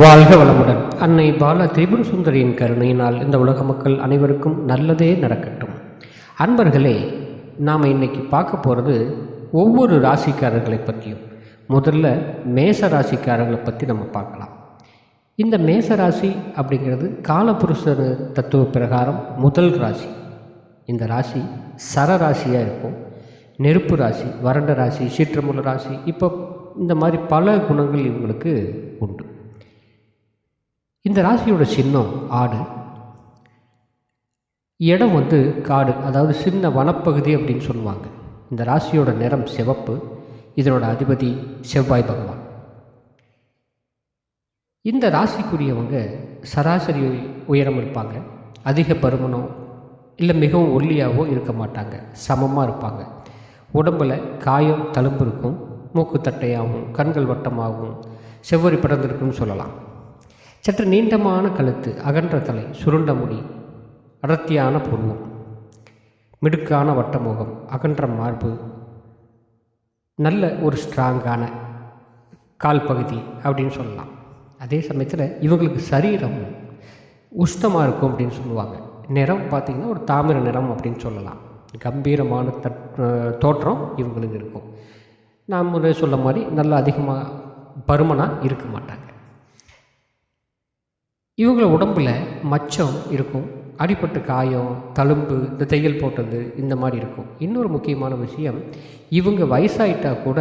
வாழ்க வளமுடன். அன்னை பால திரிபுர சுந்தரியின் கருணையினால் இந்த உலக மக்கள் அனைவருக்கும் நல்லதே நடக்கட்டும். அன்பர்களே நாம் இன்னைக்கு பார்க்க போகிறது ஒவ்வொரு ராசிக்காரர்களை பற்றியும். முதல்ல மேச ராசிக்காரர்களை பற்றி நம்ம பார்க்கலாம். இந்த மேச ராசி அப்படிங்கிறது காலபுருஷர் தத்துவ பிரகாரம் முதல் ராசி. இந்த ராசி சர ராசியாக இருக்கும். நெருப்பு ராசி வறண்ட ராசி சீற்றமுள்ள ராசி இப்போ இந்த மாதிரி பல குணங்கள் இவங்களுக்கு உண்டு. இந்த ராசியோட சின்னம் ஆடு. இடம் வந்து காடு அதாவது சின்ன வனப்பகுதி அப்படின்னு சொல்லுவாங்க. இந்த ராசியோட நிறம் சிவப்பு இதனோட அதிபதி செவ்வாய் பகவான். இந்த ராசிக்குரியவங்க சராசரி உயரம் இருப்பாங்க. அதிக பருமனோ இல்லை மிகவும் ஒல்லியாகவோ இருக்க மாட்டாங்க. சமமாக இருப்பாங்க. உடம்பில் காயம் தழும்பு இருக்கும். மூக்கு தட்டையாகவும் கண்கள் வட்டமாகவும் செவ்வரி படர்ந்திருக்குன்னு சொல்லலாம். சற்று நீண்டமான கழுத்து அகன்ற தலை சுருண்ட முடி அடர்த்தியான புருவம் மிடுக்கான வட்டமுகம் அகன்ற மார்பு நல்ல ஒரு ஸ்ட்ராங்கான கால் பகுதி அப்படின்னு சொல்லலாம். அதே சமயத்தில் இவங்களுக்கு சரீரம் உஷ்ணமாக இருக்கும் அப்படின்னு சொல்லுவாங்க. நிறம் பார்த்திங்கன்னா ஒரு தாமிர நிறம் அப்படின்னு சொல்லலாம். கம்பீரமான தட் தோற்றம் இவங்களுக்கு இருக்கும். நான் சொல்ல மாதிரி நல்லா அதிகமாக பருமனாக இருக்க மாட்டாங்க. இவங்கள உடம்பில் மச்சம் இருக்கும் அடிப்பட்ட காயம் தழும்பு இந்த தையல் போட்டது இந்த மாதிரி இருக்கும். இன்னொரு முக்கியமான விஷயம் இவங்க வயசாயிட்டா கூட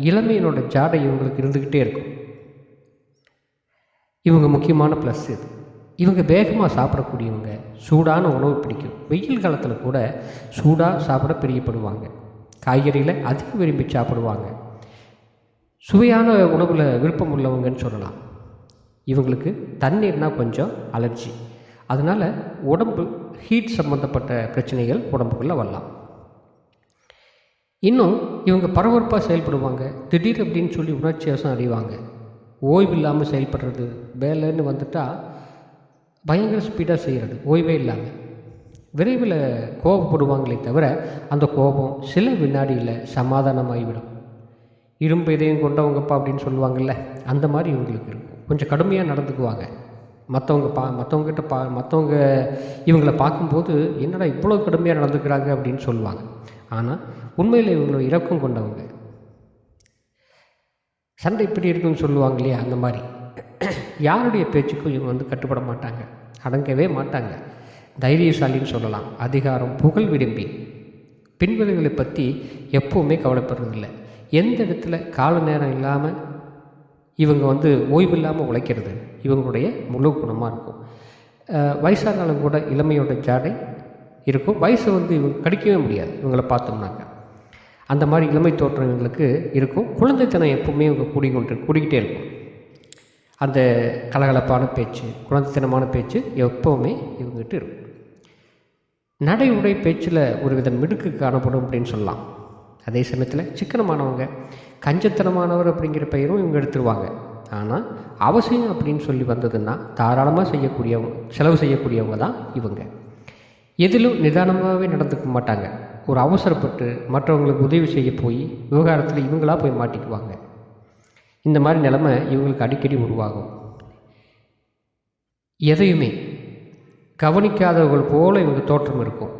இளமையினோட ஜாடை இவங்களுக்கு இருந்துக்கிட்டே இருக்கும். இவங்க முக்கியமான ப்ளஸ் இது. இவங்க வேகமாக சாப்பிடக்கூடியவங்க சூடான உணவு பிடிக்கும். வெயில் காலத்தில் கூட சூடாக சாப்பிட பிரியப்படுவாங்க. காய்கறியில் அதிக விரும்பி சாப்பிடுவாங்க. சுவையான உணவில் விருப்பம் உள்ளவங்கன்னு சொல்லலாம். இவங்களுக்கு தண்ணீர்னால் கொஞ்சம் அலர்ஜி அதனால் உடம்பு ஹீட் சம்மந்தப்பட்ட பிரச்சனைகள் உடம்புக்குள்ளே வரலாம். இன்னும் இவங்க பரபரப்பாக செயல்படுவாங்க. திடீர் அப்படின்னு சொல்லி உணர்ச்சி வசம் அடைவாங்க. ஓய்வு இல்லாமல் செயல்படுறது வேலைன்னு வந்துட்டால் பயங்கர ஸ்பீடாக செய்கிறது ஓய்வே இல்லாமல் விரைவில் கோபப்படுவாங்களே தவிர அந்த கோபம் சில வினாடியில் சமாதானமாகிவிடும் இரும்பு இதையும் கொண்டவங்கப்பா அப்படின்னு சொல்லுவாங்கள்ல அந்த மாதிரி இவங்களுக்கு இருக்கும். கொஞ்சம் கடுமையாக நடந்துக்குவாங்க. மற்றவங்க பா மற்றவங்ககிட்ட பா மற்றவங்க இவங்களை பார்க்கும்போது என்னடா இவ்வளோ கடுமையாக நடந்துக்கிறாங்க? அப்படின்னு சொல்லுவாங்க. ஆனால் உண்மையில் இவங்களை இறக்கம் கொண்டவங்க. சண்டை இப்படி இருக்குன்னு சொல்லுவாங்க இல்லையா அந்த மாதிரி. யாருடைய பேச்சுக்கும் இவங்க வந்து கட்டுப்பட மாட்டாங்க. அடங்கவே மாட்டாங்க. தைரியசாலின்னு சொல்லலாம். அதிகாரம் புகழ் விரும்பி. பின்விளைவுகளை பற்றி எப்போவுமே கவலைப்படுறதில்ல. எந்த இடத்துல கால நேரம் இல்லாமல் இவங்க வந்து ஓய்வு இல்லாமல் உழைக்கிறது இவங்களுடைய முழு குணமாக இருக்கும். வயசானாலும் கூட இளமையோட ஜாடை இருக்கும். வயசு வந்து இவங்க கடிக்கவே முடியாது இவங்களை பார்த்தோம்னாக்க. அந்த மாதிரி இளமை தோற்றம் இவங்களுக்கு இருக்கும். குழந்தைத்தனம் எப்பவுமே இவங்க கூடிக்கொண்டு கூடிக்கிட்டே இருக்கும். அந்த கலகலப்பான பேச்சு குழந்தைத்தனமான பேச்சு எப்போவுமே இவங்ககிட்ட இருக்கும். நடை உடை பேச்சில் ஒரு வித மிடுக்கு காணப்படும் அப்படின்னு சொல்லலாம். அதே சமயத்தில் சிக்கனமானவங்க கஞ்சத்தனமானவர் அப்படிங்கிற பெயரும் இவங்க எடுத்துருவாங்க. ஆனால் அவசியம் அப்படின்னு சொல்லி வந்ததுன்னா தாராளமாக செய்யக்கூடியவங்க செலவு செய்யக்கூடியவங்க தான் இவங்க. எதிலும் நிதானமாகவே நடந்துக்க மாட்டாங்க. ஒரு அவசரப்பட்டு மற்றவங்களுக்கு உதவி செய்ய போய் விவகாரத்தில் இவங்களாக போய் மாட்டிக்குவாங்க. இந்த மாதிரி நிலமை இவங்களுக்கு அடிக்கடி உருவாகும். எதையுமே கவனிக்காதவர்கள் போல் இவங்க தோற்றம் இருக்கும்.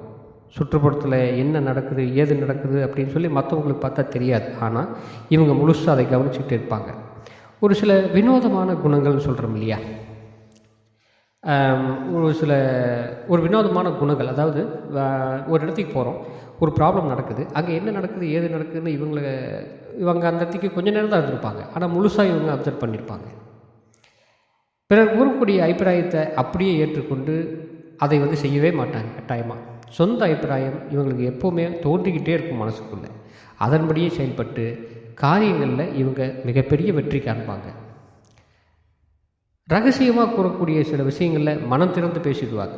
சுற்றுப்புறத்தில் என்ன நடக்குது ஏது நடக்குது அப்படின்னு சொல்லி மற்றவங்களுக்கு பார்த்தா தெரியாது. ஆனால் இவங்க முழுசாக அதை கவனிச்சுக்கிட்டு இருப்பாங்க. ஒரு சில வினோதமான குணங்கள்னு சொல்கிறோம் இல்லையா? ஒரு சில ஒரு வினோதமான குணங்கள். அதாவது ஒரு இடத்துக்கு போகிறோம் ஒரு ப்ராப்ளம் நடக்குது. அங்கே என்ன நடக்குது ஏது நடக்குதுன்னு இவங்கள இவங்க அந்த இடத்துக்கு கொஞ்ச நேரம் தான் இருந்திருப்பாங்க. ஆனால் முழுசாக இவங்க அப்சர்வ் பண்ணியிருப்பாங்க பிறர் கூறக்கூடிய அபிப்பிராயத்தை அப்படியே ஏற்றுக்கொண்டு அதை வந்து செய்யவே மாட்டாங்க. கட்டாயமாக சொந்த அபிப்பிராயம் இவங்களுக்கு எப்போவுமே தோன்றிக்கிட்டே இருக்கும் மனசுக்குள்ளே. அதன்படியே செயல்பட்டு காரியங்களில் இவங்க மிகப்பெரிய வெற்றி காண்பாங்க. ரகசியமாக கூறக்கூடிய சில விஷயங்களில் மனம் திறந்து பேசிடுவாங்க.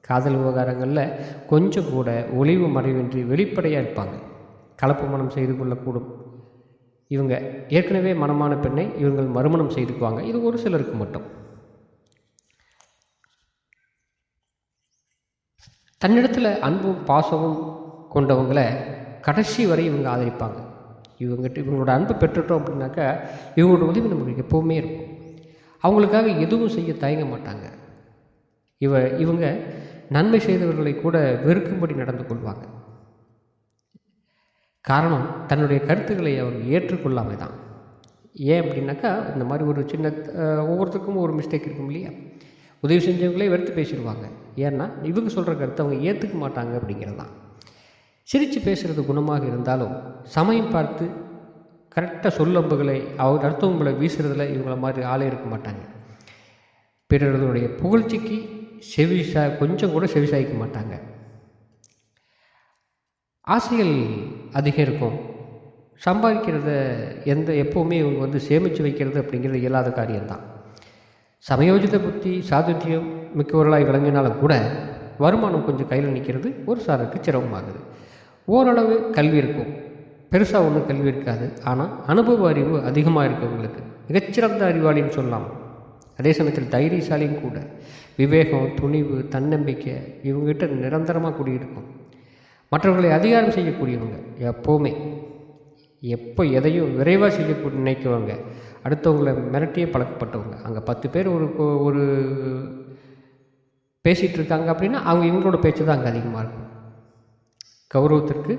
காதல் விவகாரங்களில் கொஞ்சம் கூட ஒளிவு மறைவின்றி வெளிப்படையாக இருப்பாங்க. கலப்பு மனம் செய்து கொள்ளக்கூடும். இவங்க ஏற்கனவே மனமான பெண்ணை இவங்கள் மறுமணம் செய்துக்குவாங்க. இது ஒரு சிலருக்கு மட்டும். தன்னிடத்தில் அன்பும் பாசமும் கொண்டவங்களை கடைசி வரை இவங்க ஆதரிப்பாங்க. இவங்ககிட்ட இவங்களோட அன்பு பெற்றுட்டோம் அப்படின்னாக்கா இவங்களோட உதவி நம்மளுக்கு எப்போவுமே இருக்கும். அவங்களுக்காக எதுவும் செய்ய தயங்க மாட்டாங்க. இவ இவங்க நன்மை செய்தவர்களை கூட வெறுக்கும்படி நடந்து கொள்வாங்க. காரணம் தன்னுடைய கருத்துக்களை அவர் ஏற்றுக்கொள்ளாமை தான். ஏன் அப்படின்னாக்கா இந்த மாதிரி ஒரு சின்ன ஒவ்வொருத்தருக்கும் ஒரு மிஸ்டேக் இருக்கும் இல்லையா? உதவி செஞ்சவங்களே வெறுத்து பேசிடுவாங்க. ஏன்னா இவங்க சொல்கிற கருத்தை அவங்க ஏற்றுக்க மாட்டாங்க அப்படிங்கிறது தான். சிரித்து பேசுகிறது குணமாக இருந்தாலும் சமயம் பார்த்து கரெக்டாக சொல்லம்புகளை அவங்க அடுத்தவங்களை வீசுறதுல இவங்கள மாதிரி ஆளே இருக்க மாட்டாங்க. பிறர்களுடைய புகழ்ச்சிக்கு செவிசா கொஞ்சம் கூட செவிசாய்க்க மாட்டாங்க. ஆசைகள் அதிகம் இருக்கும். சம்பாதிக்கிறத எந்த எப்போவுமே இவங்க வந்து சேமித்து வைக்கிறது அப்படிங்கிறது இயலாத காரியம்தான் சமயோஜித புத்தி சாதுத்தியம் மிக்கவர்களாய் விளங்கினாலும் கூட வருமானம் கொஞ்சம் கையில் நிற்கிறது ஒரு சாருக்கு சிரமமாகுது. ஓரளவு கல்வி இருக்கும். பெருசாக ஒன்றும் கல்வி இருக்காது. ஆனால் அனுபவ அறிவு அதிகமாக இருக்கவங்களுக்கு மிகச்சிறந்த அறிவாளின்னு சொல்லலாம். அதே சமயத்தில் தைரியசாலியும் கூட. விவேகம் துணிவு தன்னம்பிக்கை இவங்ககிட்ட நிரந்தரமாக கூடியிருக்கும். மற்றவர்களை அதிகாரம் செய்யக்கூடியவங்க எப்போவுமே. எப்போ எதையும் விரைவாக செய்ய நினைக்குவாங்க. அடுத்தவங்களை மிரட்டியே பழக்கப்பட்டவங்க. அங்கே பத்து பேர் ஒரு கோ- ஒரு பேசிகிட்டு இருக்காங்க அப்படின்னா அவங்க இவங்களோட பேச்சு தான் அங்கே அதிகமாக இருக்கும். கௌரவத்திற்கு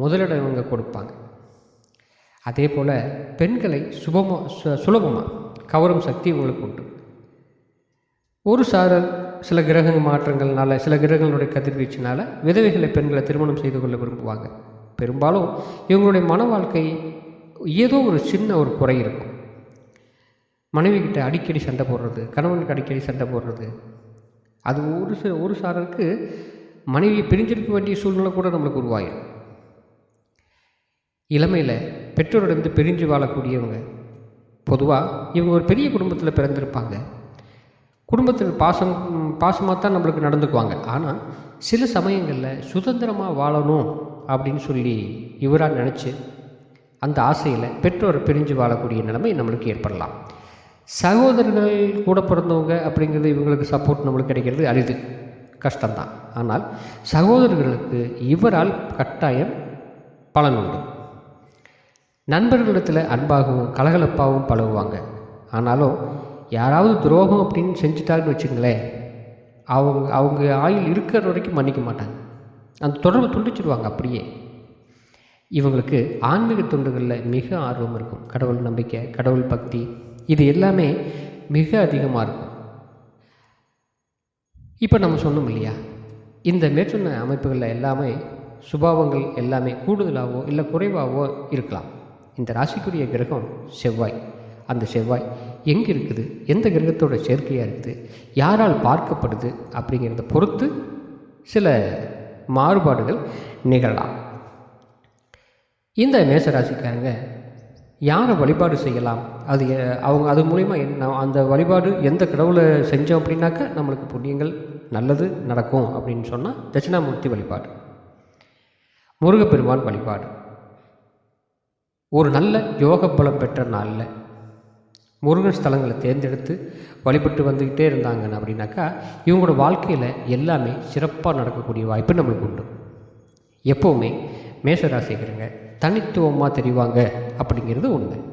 முதலிடம் இவங்க கொடுப்பாங்க. அதே போல் பெண்களை சுபமாக சு சுலபமாக கவரும் சக்தி இவங்களுக்கு உண்டு. ஒரு சாரல் சில கிரக மாற்றங்கள்னால சில கிரகங்களுடைய கதிர்வீச்சினால் விதவைகளை பெண்களை திருமணம் செய்து கொள்ள விரும்புவாங்க. பெரும்பாலும் இவங்களுடைய மன வாழ்க்கை ஏதோ ஒரு சின்ன ஒரு குறை இருக்கும். மனைவி கிட்ட அடிக்கடி சண்டை போடுறது கணவனுக்கு அடிக்கடி சண்டை போடுறது அது ஒரு சில ஒரு சாரருக்கு மனைவியை பிரிஞ்சிருக்க வேண்டிய சூழ்நிலை கூட நம்மளுக்கு உருவாயிடும் இளமையில் பெற்றோரிடந்து பிரிஞ்சு வாழக்கூடியவங்க பொதுவாக இவங்க ஒரு பெரிய குடும்பத்தில் பிறந்திருப்பாங்க. குடும்பத்தில் பாசம் பாசமாக தான் நம்மளுக்கு நடந்துக்குவாங்க. ஆனால் சில சமயங்களில் சுதந்திரமாக வாழணும் அப்படின்னு சொல்லி இவராக நினச்சி அந்த ஆசையில் பெற்றோரை பிரிஞ்சு வாழக்கூடிய நிலைமை நம்மளுக்கு ஏற்படலாம். சகோதரர்கள் கூட பிறந்தவங்க அப்படிங்கிறது இவங்களுக்கு சப்போர்ட் நம்மளுக்கு கிடைக்கிறது அரிது கஷ்டம்தான். ஆனால் சகோதரர்களுக்கு இவரால் கட்டாயம் பலன் உண்டு. நண்பர்களிடத்தில் அன்பாகவும் கலகலப்பாகவும் பழகுவாங்க. ஆனாலும் யாராவது துரோகம் அப்படின்னு செஞ்சுட்டாங்கன்னு வச்சுங்களேன் அவங்க அவங்க ஆயுள் இருக்கிற வரைக்கும் மன்னிக்க மாட்டாங்க. அந்த தொடர்பு துண்டிச்சிடுவாங்க அப்படியே. இவங்களுக்கு ஆன்மீக தொண்டுகளில் மிக ஆர்வம் இருக்கும். கடவுள் நம்பிக்கை கடவுள் பக்தி இது எல்லாமே மிக அதிகமாக இருக்கும். இப்போ நம்ம சொன்னோம் இல்லையா? இந்த மேற்சொன்ன அமைப்புகளில் எல்லாமே சுபாவங்கள் எல்லாமே கூடுதலாகவோ இல்லை குறைவாகவோ இருக்கலாம். இந்த ராசிக்குரிய கிரகம் செவ்வாய். அந்த செவ்வாய் எங்கே இருக்குது? எந்த கிரகத்தோட சேர்க்கையாக இருக்குது? யாரால் பார்க்கப்படுது? அப்படிங்கிறத பொறுத்து சில மாறுபாடுகள் நிகழலாம். இந்த மேசராசிக்காரங்க யாரை வழிபாடு செய்யலாம்? அது அவங்க அது மூலிமா என்ன அந்த வழிபாடு எந்த கடவுளை செஞ்சோம் அப்படின்னாக்கா நம்மளுக்கு புண்ணியங்கள் நல்லது நடக்கும் அப்படின்னு சொன்னால் தட்சிணாமூர்த்தி வழிபாடு. முருகப்பெருமான் வழிபாடு. ஒரு நல்ல யோக பலம் பெற்ற நாளில் முருகன் ஸ்தலங்களை தேர்ந்தெடுத்து வழிபட்டு வந்துக்கிட்டே இருந்தாங்க அப்படின்னாக்கா இவங்களோட வாழ்க்கையில் எல்லாமே சிறப்பாக நடக்கக்கூடிய வாய்ப்பு நம்மளுக்கு உண்டு. எப்போவுமே மேஷராசிக்கிறங்க தனித்துவமாக தெரிவாங்க அப்படிங்கிறது உண்மை